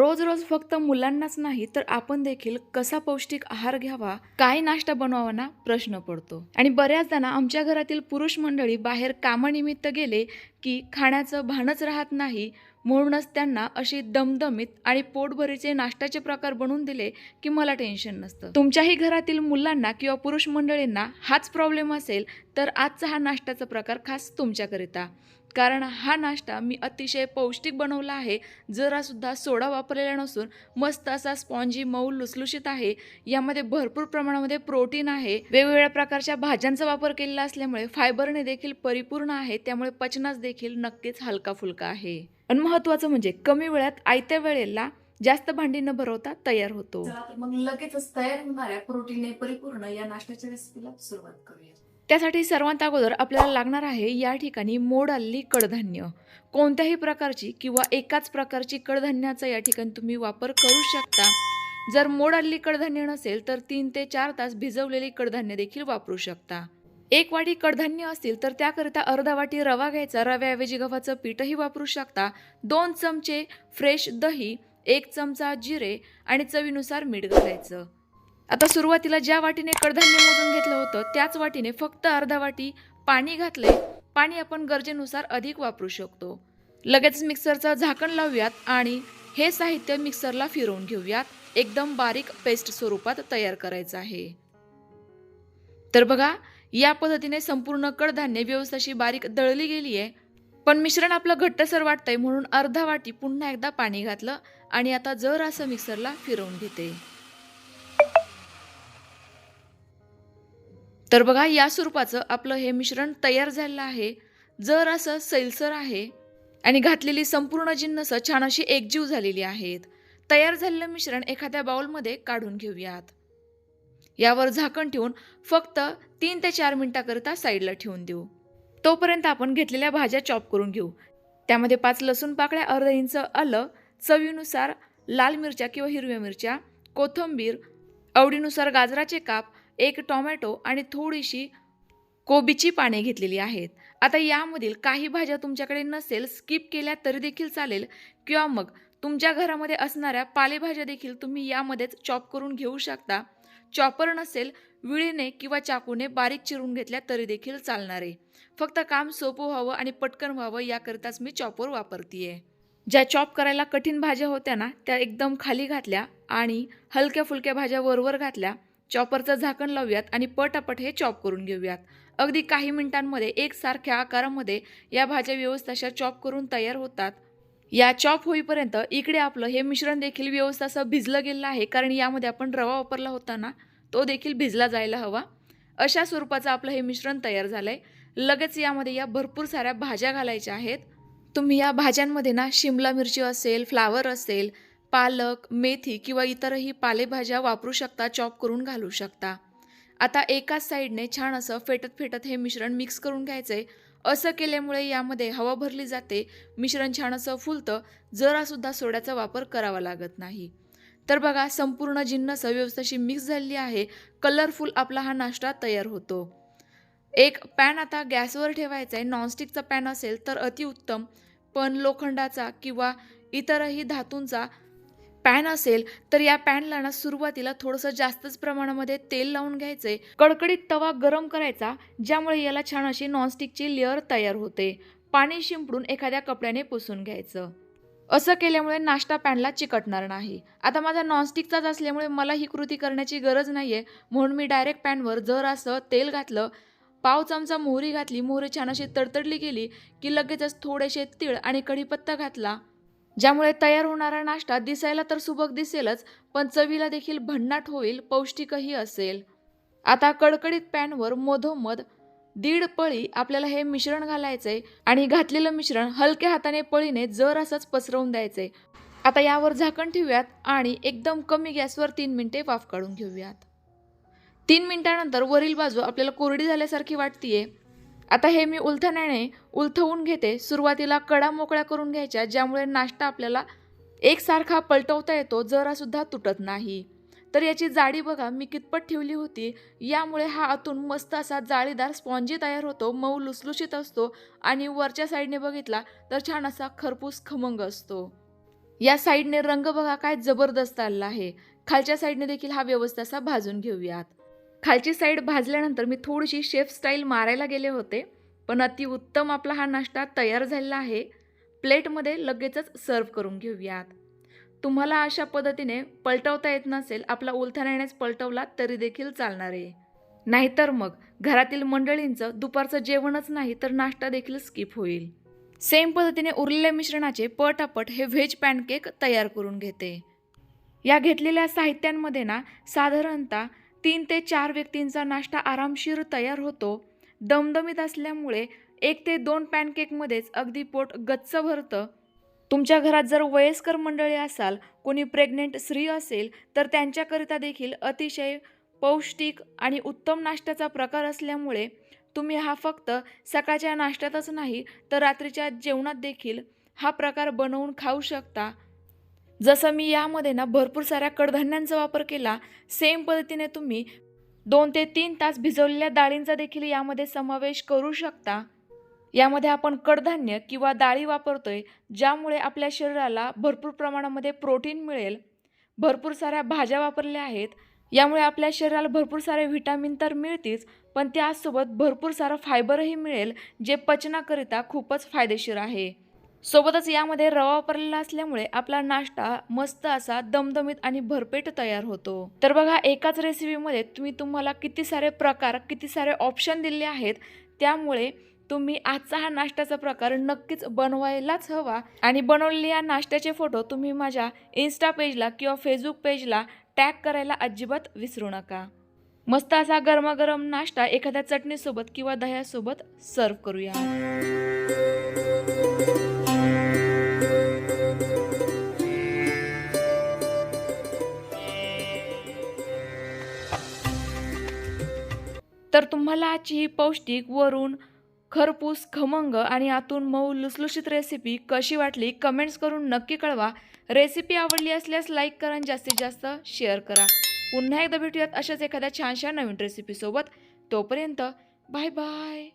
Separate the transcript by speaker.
Speaker 1: रोज रोज फक्त मुलांनाच नाही तर आपण देखील कसा पौष्टिक आहार घ्यावा काय नाश्ता बनवावा ना प्रश्न पडतो. आणि बऱ्याचदा ना आमच्या घरातील पुरुष मंडळी बाहेर कामानिमित्त गेले की खाण्याचं भानच राहत नाही म्हणूनच त्यांना अशी दमदमीत आणि पोटभरीचे नाश्त्याचे प्रकार बनवून दिले की मला टेन्शन नसतं. तुमच्याही घरातील मुलांना किंवा पुरुष मंडळींना हाच प्रॉब्लेम असेल तर आजचा हा नाश्त्याचा प्रकार खास तुमच्याकरिता. कारण हा नाश्ता मी अतिशय पौष्टिक बनवला आहे. जरासुद्धा सोडा वापरलेला नसून मस्त असा स्पॉन्जी मऊ लुसलुशीत आहे. यामध्ये भरपूर प्रमाणामध्ये प्रोटीन आहे. वेगवेगळ्या प्रकारच्या भाज्यांचा वापर केलेला असल्यामुळे फायबरने देखील परिपूर्ण आहे. त्यामुळे पचनास देखील नक्कीच हलका फुलका आहे. आणि महत्वाचं म्हणजे कमी वेळात आयत्या वेळेला जास्त भांडी न भरवता तयार होतो.
Speaker 2: मग लगेचच तयार होणाऱ्या प्रोटीनने परिपूर्ण या नाश्त्याच्या रेसिपीला सुरुवात करूया.
Speaker 1: त्यासाठी सर्वात अगोदर आपल्याला लागणार आहे या ठिकाणी मोड आलेली कडधान्य. कोणत्याही प्रकारची किंवा एकाच प्रकारची कडधान्याचा या ठिकाणी तुम्ही वापर करू शकता. जर मोड आलेली कडधान्य नसेल तर तीन ते चार तास भिजवलेली कडधान्य देखील वापरू शकता. एक वाटी कडधान्य असतील तर त्याकरिता अर्धा वाटी रवा घ्यायचा. रव्याऐवजी गव्हाचं पीठही वापरू शकता. दोन चमचे फ्रेश दही एक चमचा जिरे आणि चवीनुसार मीठ घालायचं. आता सुरुवातीला ज्या वाटीने कडधान्य मोजून घेतलं होतं त्याच वाटीने फक्त अर्धा वाटी पाणी घातले पाणी आपण गरजेनुसार अधिक वापरू शकतो. लगेच मिक्सरचं झाकण लावूयात आणि हे साहित्य मिक्सरला फिरवून घेऊयात. एकदम बारीक पेस्ट स्वरूपात तयार करायचं आहे. तर बघा या पद्धतीने संपूर्ण कडधान्य व्यवस्थाशी बारीक दळली गेली आहे पण मिश्रण आपलं घट्टसर वाटतंय म्हणून अर्धा वाटी पुन्हा एकदा पाणी घातलं आणि आता जर असं मिक्सरला फिरवून घेते. तर बघा या स्वरूपाचं आपलं हे मिश्रण तयार झालेलं आहे. जर असं सैलसर आहे आणि घातलेली संपूर्ण जिन्नस छान अशी एकजीव झालेली आहेत तयार झालेलं मिश्रण एखाद्या बाउलमध्ये काढून घेऊयात. यावर झाकण ठेवून फक्त तीन ते चार मिनिटाकरिता साईडला ठेवून देऊ. तोपर्यंत आपण घेतलेल्या भाज्या चॉप करून घेऊ. त्यामध्ये पाच लसूण पाकळ्या अर्धा इंच आलं चवीनुसार लाल मिरच्या किंवा हिरव्या मिरच्या कोथिंबीर आवडीनुसार गाजराचे काप एक टोमॅटो आणि थोडीशी कोबीची पाने घेतलेली आहेत. आता यामधील काही भाज्या तुमच्याकडे नसेल स्किप केल्या तरी देखील चालेल. किंवा मग तुमच्या घरामध्ये असणाऱ्या पालेभाज्या देखील तुम्ही यामध्येच चॉप करून घेऊ शकता. चॉपर नसेल विळीने किंवा चाकूने बारीक चिरून घेतल्या तरी देखील चालणार. आहे फक्त काम सोपं व्हावं आणि पटकन व्हावं याकरिताच मी चॉपर वापरतीये. ज्या चॉप करायला कठीण भाज्या होत्या ना त्या एकदम खाली घातल्या आणि हलक्या फुलक्या भाज्या वरवर घातल्या. चॉपरचं झाकण लावूयात आणि पटापट हे चॉप करून घेऊयात. अगदी काही मिनिटांमध्ये एकसारख्या आकारामध्ये या भाज्या व्यवस्थाशा चॉप करून तयार होतात. या चॉप होईपर्यंत इकडे आपलं हे मिश्रण देखील व्यवस्था असं भिजलं गेलं आहे कारण यामध्ये आपण रवा वापरला होता ना तो देखील भिजला जायला हवा. अशा स्वरूपाचं आपलं हे मिश्रण तयार झालं आहे लगेच यामध्ये या भरपूर साऱ्या भाज्या घालायच्या आहेत. तुम्ही या भाज्यांमध्ये ना शिमला मिरची असेल फ्लावर असेल पालक मेथी किंवा इतरही पालेभाज्या वापरू शकता चॉप करून घालू शकता. आता एकाच साईडने छान असं फेटत फेटत हे मिश्रण मिक्स करून घ्यायचं. आहे असं केल्यामुळे यामध्ये हवा भरली जाते मिश्रण छान असं फुलतं जरासुद्धा सोड्याचा वापर करावा लागत नाही. तर बघा संपूर्ण जिन्नस व्यवस्थेशी मिक्स झालेली आहे. कलरफुल आपला हा नाश्ता तयार होतो. एक पॅन आता गॅसवर ठेवायचा आहे. नॉनस्टिकचा पॅन असेल तर अतिउत्तम. पण लोखंडाचा किंवा इतरही धातूंचा पॅन असेल तर या पॅनला ना सुरुवातीला थोडंसं जास्तच प्रमाणामध्ये तेल लावून घ्यायचंय कडकडीत तवा गरम करायचा ज्यामुळे याला छान अशी नॉनस्टिकची लेअर तयार होते. पाणी शिंपडून एखाद्या कपड्याने पुसून घ्यायचं. असं केल्यामुळे नाश्ता पॅनला चिकटणार नाही. आता माझा नॉनस्टिकचाच असल्यामुळे मला ही कृती करण्याची गरज नाही आहे म्हणून मी डायरेक्ट पॅनवर जर असं तेल घातलं पाव चमचा मोहरी घातली मोहरी छान अशी तडतडली गेली की लगेचच थोडेसे तीळ आणि कढीपत्ता घातला. ज्यामुळे तयार होणारा नाश्ता दिसायला तर सुबक दिसेलच पण चवीला देखील भन्नाट होईल पौष्टिकही असेल. आता कडकडीत पॅनवर मधोमध दीड पळी आपल्याला हे मिश्रण घालायचंय आणि घातलेलं मिश्रण हलक्या हाताने पळीने जर असंच पसरवून द्यायचंय. आता यावर झाकण ठेवूयात आणि एकदम कमी गॅसवर तीन मिनिटे वाफ काढून घेऊयात. तीन मिनिटानंतर वरील बाजू आपल्याला कोरडी झाल्यासारखी वाटतीये. आता हे मी उलथण्याने उलथवून घेते. सुरुवातीला कडा मोकळ्या करून घ्यायच्या ज्यामुळे नाश्ता आपल्याला एकसारखा पलटवता येतो जरासुद्धा तुटत नाही. तर याची जाडी बघा मी कितपत ठेवली होती यामुळे हा आतून मस्त असा जाळीदार स्पॉन्जी तयार होतो मऊ लुसलुशीत असतो आणि वरच्या साईडने बघितला तर छान असा खरपूस खमंग असतो. या साईडने रंग बघा काय जबरदस्त आलेला आहे. खालच्या साईडने देखील हा व्यवस्था असा भाजून घेऊयात. खालची साईड भाजल्यानंतर मी थोडीशी शेफ स्टाईल मारायला गेले होते पण अतिउत्तम आपला हा नाश्ता तयार झालेला आहे. प्लेटमध्ये लगेचच सर्व करून घेऊयात. तुम्हाला अशा पद्धतीने पलटवता येत नसेल आपला उलथाण्यानेच पलटवला तरी देखील चालणार आहे. नाहीतर मग घरातील मंडळींचं दुपारचं जेवणच नाही तर नाश्ता देखील स्किप होईल. सेम पद्धतीने उरलेल्या मिश्रणाचे पटापट हे व्हेज पॅनकेक तयार करून घेते. या घेतलेल्या साहित्यांमध्ये ना साधारणतः तीन ते चार व्यक्तींचा नाश्ता आरामशीर तयार होतो. दमदमीत असल्यामुळे एक ते दोन पॅनकेकमध्येच अगदी पोट गच्च भरतं. तुमच्या घरात जर वयस्कर मंडळी असाल कोणी प्रेग्नेंट स्त्री असेल तर त्यांच्याकरिता देखील अतिशय पौष्टिक आणि उत्तम नाश्त्याचा प्रकार असल्यामुळे तुम्ही हा फक्त सकाळच्या नाश्त्यातच नाही तर रात्रीच्या जेवणात देखील हा प्रकार बनवून खाऊ शकता. जसं मी यामध्ये ना भरपूर साऱ्या कडधान्यांचा वापर केला सेम पद्धतीने तुम्ही दोन ते तीन तास भिजवलेल्या डाळींचा देखील यामध्ये समावेश करू शकता. यामध्ये आपण कडधान्य किंवा डाळी वापरतोय ज्यामुळे आपल्या शरीराला भरपूर प्रमाणामध्ये प्रोटीन मिळेल. भरपूर साऱ्या भाज्या वापरल्या आहेत यामुळे आपल्या शरीराला भरपूर सारे व्हिटॅमिन तर मिळतीच पण त्यासोबत भरपूर सारं फायबरही मिळेल जे पचनाकरिता खूपच फायदेशीर आहे. सोबतच यामध्ये रवा वापरलेला असल्यामुळे आपला नाश्ता मस्त असा दमदमीत आणि भरपेट तयार होतो. तर बघा एकाच रेसिपीमध्ये तुम्ही तुम्हाला किती सारे प्रकार किती सारे ऑप्शन दिले आहेत त्यामुळे तुम्ही आजचा हा नाश्त्याचा प्रकार नक्कीच बनवायलाच हवा. आणि बनवलेल्या या नाश्त्याचे फोटो तुम्ही माझ्या इन्स्टा पेजला किंवा फेसबुक पेजला टॅग करायला अजिबात विसरू नका. मस्त असा गरमागरम नाश्ता एखाद्या चटणीसोबत किंवा दह्यासोबत सर्व करूया. मलाची ही पौष्टिक वरून खरपूस खमंग आणि आतून मऊ लुसलुशीत रेसिपी कशी वाटली कमेंट्स करून नक्की कळवा. रेसिपी आवडली असल्यास लाईक करा आणि जास्तीत जास्त शेअर करा. पुन्हा एकदा भेटूयात अशाच एखाद्या छानशा नवीन रेसिपीसोबत तोपर्यंत बाय बाय